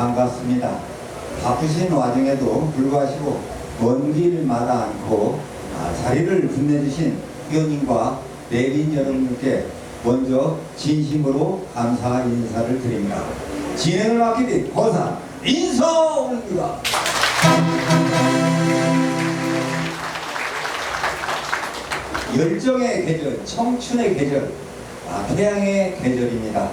반갑습니다. 바쁘신 와중에도 불구하시고 먼 길 마다 않고 아, 자리를 빛내주신 회원님과 내빈 여러분께 먼저 진심으로 감사 인사를 드립니다. 진행을 맡게 된 거사 인서울입니다. 열정의 계절, 청춘의 계절, 아, 태양의 계절입니다.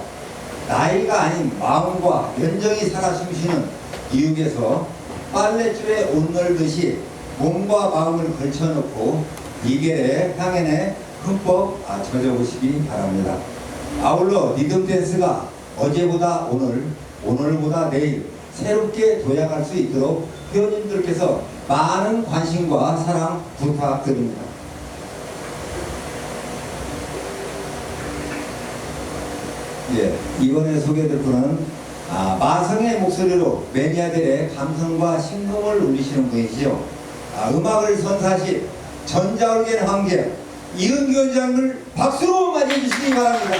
나이가 아닌 마음과 연정이 살아 숨쉬는 이육에서 빨래줄에 옷 널듯이 몸과 마음을 걸쳐놓고 이계의 향연에 흠뻑 아, 젖어보시기 바랍니다. 아울러 리듬 댄스가 어제보다 오늘, 오늘보다 내일 새롭게 도약할 수 있도록 회원님들께서 많은 관심과 사랑 부탁드립니다. 예, 이번에 소개될 분은 아, 마성의 목소리로 매니아들의 감성과 심금을 울리시는 분이시죠. 아, 음악을 선사시 전자울겐 황제 이은교 장을 박수로 맞이해 주시기 바랍니다.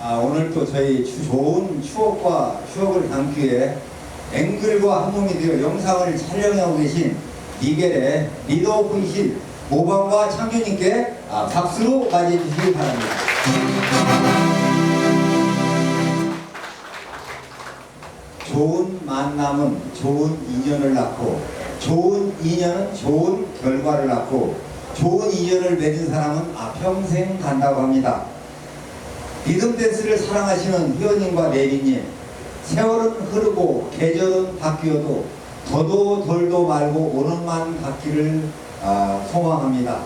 아, 오늘 또 저희 좋은 추억과 추억을 담기 위해 앵글과 한 몸이 되어 영상을 촬영하고 계신 미겔의 리더 분실 5번과 창규님께 아, 박수로 맞이해 주시기 바랍니다. 좋은 만남은 좋은 인연을 낳고 좋은 인연은 좋은 결과를 낳고 좋은 인연을 맺은 사람은 아, 평생 간다고 합니다. 리듬댄스를 사랑하시는 회원님과 내리님 세월은 흐르고 계절은 바뀌어도 더도 덜도 말고 오늘만 갖기를 아, 소망합니다.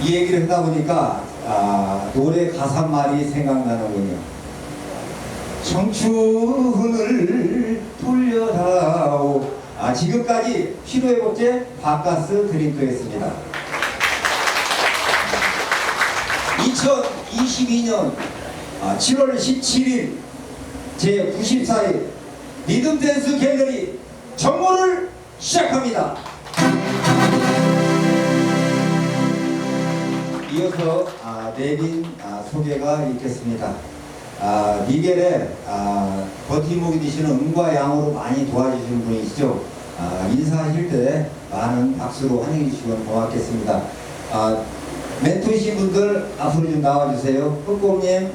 이 얘기를 하다 보니까 아, 노래 가사 말이 생각나는군요. 청춘을 돌려다오 아, 지금까지 피로회복제 바카스 드링크였습니다. 2022년 7월 17일 제 94일 리듬 댄스 갤러리 정모를 시작합니다. 이어서 아, 내린 아, 소개가 있겠습니다. 아, 미겔의 아, 버팀목이 되시는 음과 양으로 많이 도와주시는 분이시죠. 아, 인사하실 때 많은 박수로 환영해 주시면 고맙겠습니다. 아, 멘토이신 분들 앞으로 좀 나와주세요. 끝곡님,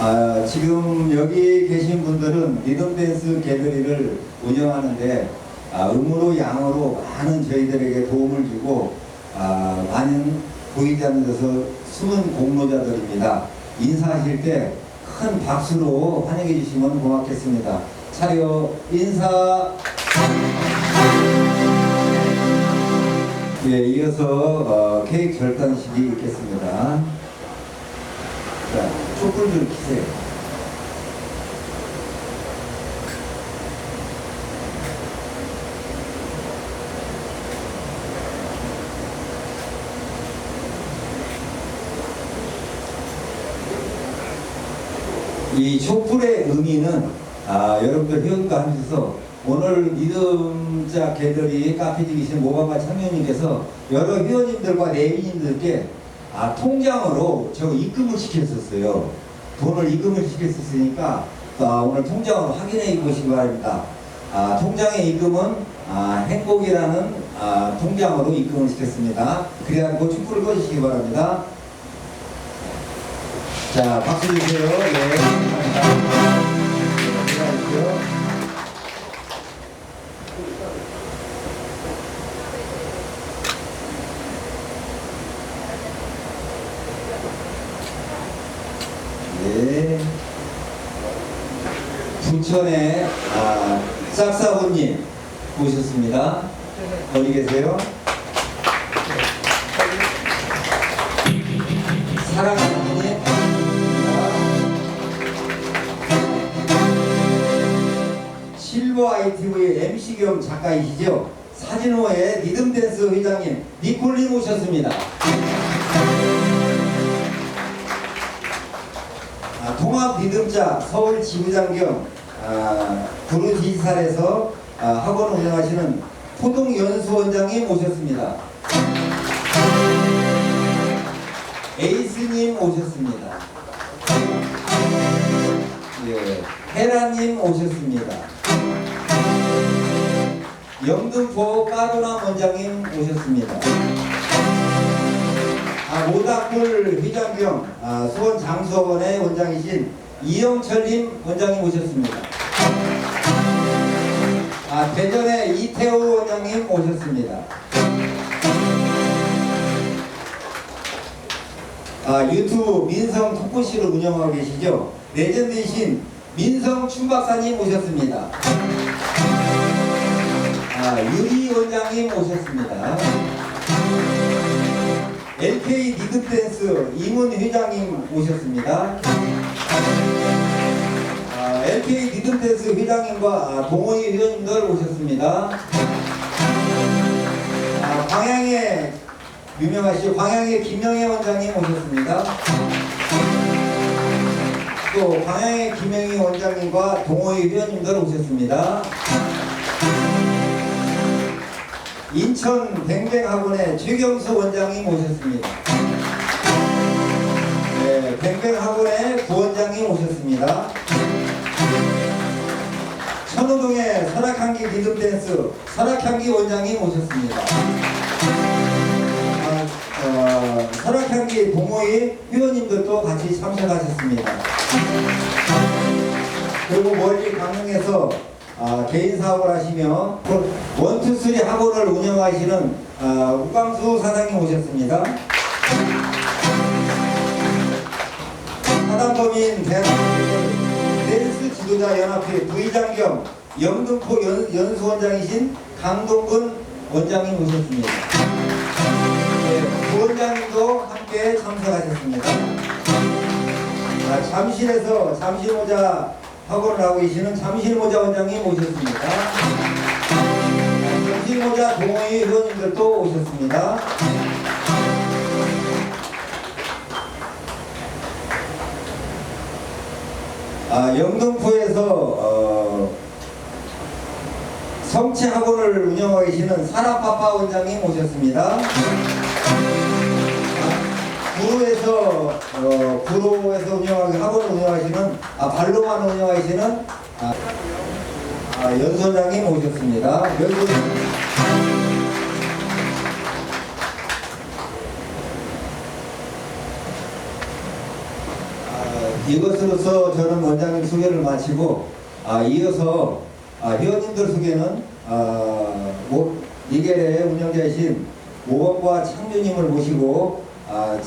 아, 지금 여기 계신 분들은 리듬댄스 갤러리를 운영하는데 아, 음으로 양으로 많은 저희들에게 도움을 주고 아, 많은 보이지 않는 데서 숨은 공로자들입니다. 인사하실 때 큰 박수로 환영해 주시면 고맙겠습니다. 차려 인사. 예, 이어서 어, 케이크 절단식이 있겠습니다. 자, 촛불 좀 켜세요. 이 촛불의 의미는 아, 여러분들 회원과 하면서 오늘 리듬자 개들이 카페에 계신 모방과 참여님께서 여러 회원님들과 내빈님들께 아, 통장으로 저 입금을 시켰었어요. 돈을 입금을 시켰었으니까 아, 오늘 통장으로 확인해 보시기 바랍니다. 아, 통장의 입금은 아, 행복이라는 아, 통장으로 입금을 시켰습니다. 그래가지고 촛불을 꺼주시기 바랍니다. 자, 박수 주세요. 네. 네. 부천의 아, 싹사부님 모셨습니다. 어디 계세요? 사랑하는 분이 실버 ITV의 MC 겸 작가이시죠? 사진호의 리듬댄스 회장님 니콜님 오셨습니다. 아, 통합 리듬자 서울 지부장 겸 아, 구루 디지털에서 아, 학원 운영하시는 호동 연수원장님 오셨습니다. 에이스님 오셨습니다. 예, 헤라님 오셨습니다. 영등포 까루나 원장님 오셨습니다. 아, 모닥불 휘장경 아, 수원 장수원의 원장이신 이영철님 원장님 오셨습니다. 아, 대전의 이태호 원장님 오셨습니다. 아, 유튜브 민성 토크쇼를 운영하고 계시죠? 레전드이신 민성 춘박사님 오셨습니다. 아, 유리 원장님 오셨습니다. LK 리듬댄스 이문 회장님 오셨습니다. 아, LK 리듬댄스 회장님과 아, 동호회 회원님들 오셨습니다. 아, 광양의 유명하시죠? 광양의 김영애 원장님 오셨습니다. 또 광양의 김영희 원장님과 동호회 회원님들 오셨습니다. 인천 뱅뱅학원의 최경수 원장님 오셨습니다. 네, 뱅뱅학원의 부원장님 오셨습니다. 천호동의 설악향기 리듬댄스 설악향기 원장님 오셨습니다. 아, 어, 설악향기 동호회 회원님들도 같이 참석하셨습니다. 그리고 멀리 강릉에서 아, 개인 사업을 하시며 원투쓰리 학원을 운영하시는 아, 우광수 사장님 오셨습니다. 사단법인 대한민국 댄스 지도자 연합회 부의장 겸 영등포 연, 연수원장이신 강동근 원장님 오셨습니다. 네, 부원장님도 함께 참석하셨습니다. 아, 잠실에서 잠실모자 학원을 하고 계시는 잠실모자 원장님 오셨습니다. 아, 잠실모자 동호회 회원님들도 오셨습니다. 아, 영등포에서 어, 성취 학원을 운영하고 계시는 사라파파 원장님 오셨습니다. 구로에서 어, 구로에서 운영하기 학원을 운영하시는 아 발로만 운영하시는 아, 아, 연소장님 오셨습니다. 연소 아, 이것으로서 저는 원장님 소개를 마치고 아, 이어서 아, 회원님들 소개는 아, 모, 이계의 운영자이신 모범과 창조님을 모시고 아,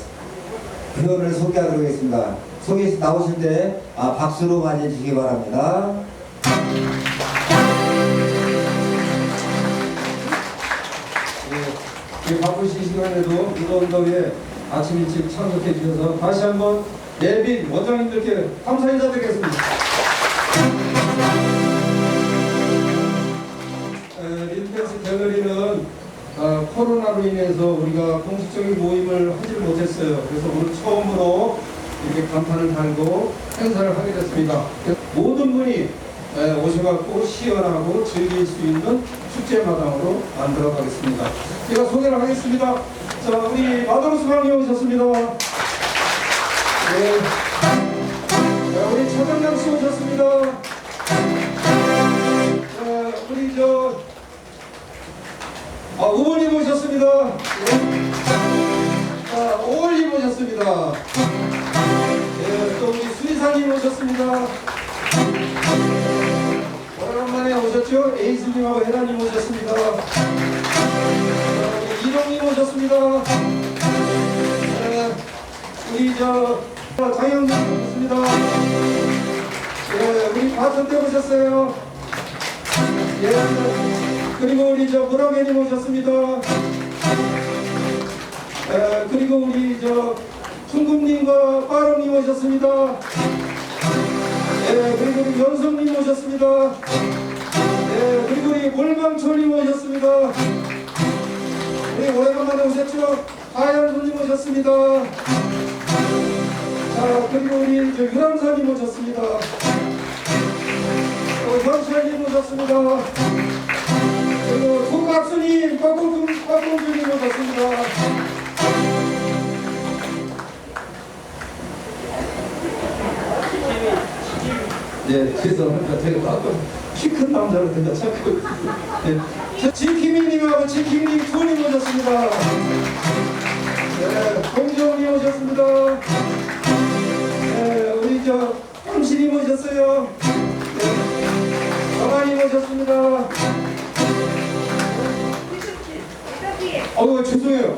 회원을 소개하도록 하겠습니다. 소개 나오실 때 아, 박수로 맞이해 주시기 바랍니다. 이 바쁘신 시간에도 무더운 더위에 아침 일찍 참석해 주셔서 다시 한번 내빈 원장님들께 감사 인사드리겠습니다. 에, 릴댄스 갤러리는 아, 코로나로 인해서 우리가 공식적인 모임을 하지 못했어요. 그래서 오늘 처음으로 이렇게 간판을 달고 행사를 하게 됐습니다. 모든 분이 에, 오셔갖고 시연하고 즐길 수 있는 축제 마당으로 만들어 가겠습니다. 제가 소개를 하겠습니다. 자, 우리 마도로스 강이 오셨습니다. 네. 자, 우리 차장남 씨 오셨습니다. 자, 우리 저 아, 우원님 네. 자, 오월님 오셨습니다. 네, 또 우리 수리사님 오셨습니다. 오랜만에 오셨죠? 에이스님하고 헤라님 오셨습니다. 자, 우리 이동님 오셨습니다. 네, 우리 저 장영님 오셨습니다. 예, 우리 바톤대 오셨어요. 예, 그리고 우리 저 문학애님 오셨습니다. 에, 그리고 우리 저 충금님과 빠름님 오셨습니다. 예, 그리고 우리 연성님 오셨습니다. 예, 그리고 우리 몰망철님 오셨습니다. 우리 오래간만에 오셨죠? 하얀 손님 오셨습니다. 자, 그리고 우리 저 유람선님 오셨습니다. 어, 현철님 오셨습니다. 그리고 꽉공주, 꽉공주님 오셨습니다. 예, 죄송합니다. 제가 아까 키큰 남자를 된다. 예. 저 지키미님하고 지키미님 두분 오셨습니다. 예, 공정님 오셨습니다. 예, 우리 저 황신님 오셨어요. 예, 정한님 오셨습니다. 어우 죄송해요.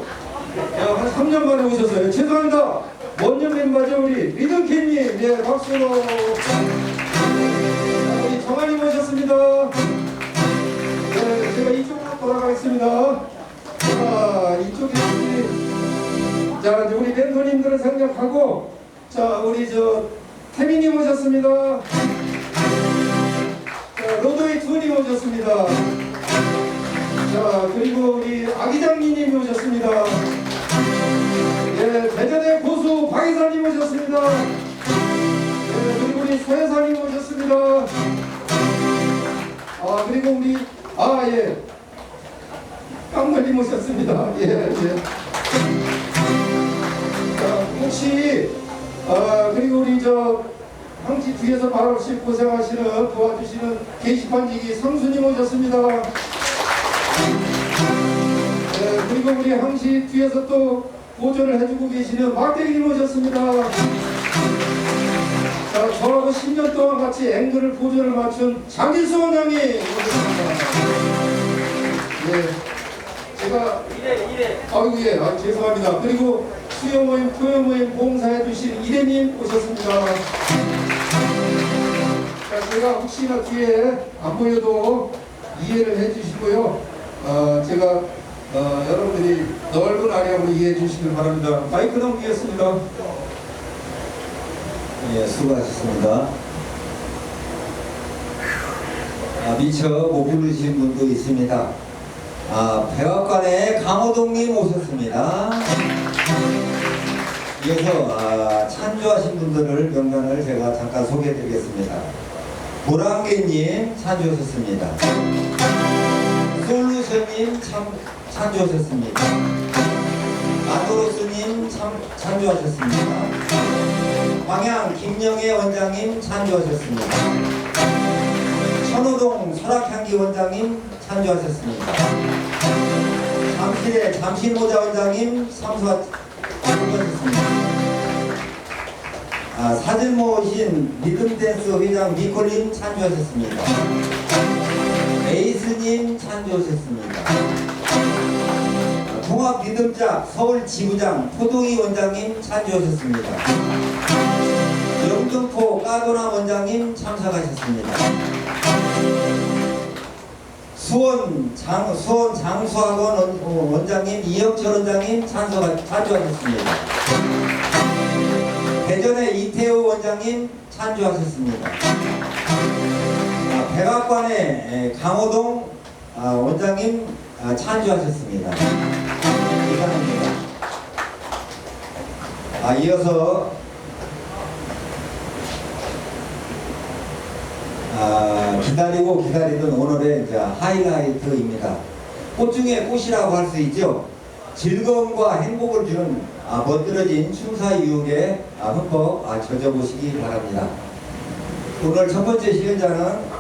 야, 한 3년 만에 오셨어요. 죄송합니다. 원년 멤버죠 우리 리듬캣님. 예, 박수로. 정한님 오셨습니다. 네, 제가 이쪽으로 돌아가겠습니다. 자, 이쪽에 우리- 자, 우리 멘토님들을 생략하고 자, 우리 저 태민님 오셨습니다. 자, 로드웨이 투님 오셨습니다. 자, 그리고 우리 아기장님이 오셨습니다. 예, 대전의 고수 박이사님 오셨습니다. 예, 그리고 우리 소혜사님 오셨습니다. 아, 그리고 우리, 아, 예. 깡걸님 오셨습니다. 예, 예. 자, 혹시, 아, 그리고 우리 저, 항시 뒤에서 말없이 고생하시는, 도와주시는 게시판 지기 상수님 오셨습니다. 네, 그리고 우리 항시 뒤에서 또 보조를 해주고 계시는 막대기님 오셨습니다. 자, 저 하고 10년 동안 같이 앵글을 보조를 맞춘 장길수 원장님 오셨습니다. 네, 제가 아이고 예, 아, 죄송합니다. 그리고 수요 모임, 토요 모임 봉사해 주신 이대님 오셨습니다. 자, 제가 혹시나 뒤에 안 보여도 이해를 해주시고요. 어, 제가 어, 여러분들이 넓은 아량으로 이해해 주시길 바랍니다. 마이크 넘기겠습니다. 예, 수고하셨습니다. 아, 미처 못 부르신 분도 있습니다. 아, 백악관에 강호동님 오셨습니다. 이어서 아, 찬주하신 분들을 명단을 제가 잠깐 소개해드리겠습니다. 보랑개님 찬주하셨습니다. 솔루션님 참 찬주하셨습니다. 마토로스 님참 찬주하셨습니다. 광양 김영애 원장님 찬주하셨습니다. 천호동 설악향기 원장님 찬주하셨습니다. 잠실의 잠실모자 원장님 참수하셨습니다. 아, 사들모신 리듬댄스 회장 니콜님 찬주하셨습니다. 에이스님 찬주하셨습니다. 아, 통합 리듬작 서울 지부장 포동희 원장님 찬주하셨습니다. 영등포 까도나 원장님 참석하셨습니다. 수원 장 수원 장수학원 원- 어, 원장님 이영철 원장님 참석 찬주하셨습니다. 대전의 이태호 원장님 찬주하셨습니다. 아, 백악관의 에, 강호동 아, 원장님 아, 찬주하셨습니다. 이상입니다. 아, 이어서 아, 기다리고 기다리던 오늘의 이제 하이라이트입니다. 꽃 중에 꽃이라고 할 수 있죠. 즐거움과 행복을 주는 아, 멋들어진 춤사 유혹에 아, 흠뻑 아, 젖어보시기 바랍니다. 오늘 첫 번째 시연자는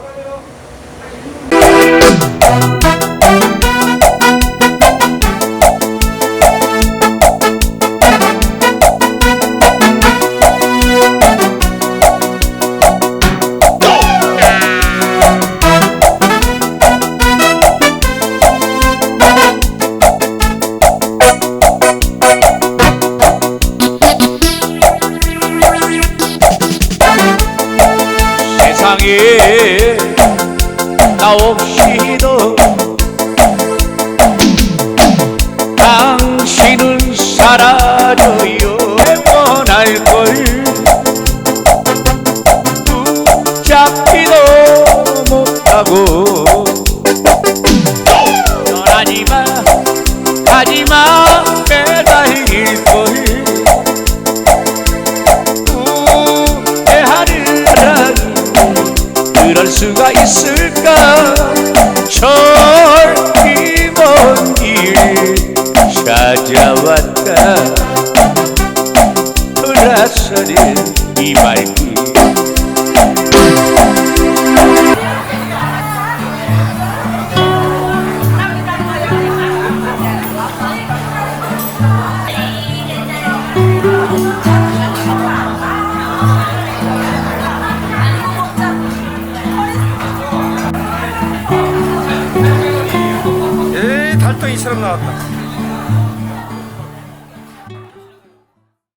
못하고. 떠나지마 가지마 매달릴 걸 후회하는 사람이 그럴 수가 있을까? 저기 먼길 찾아왔다. 돌아서는 이 발길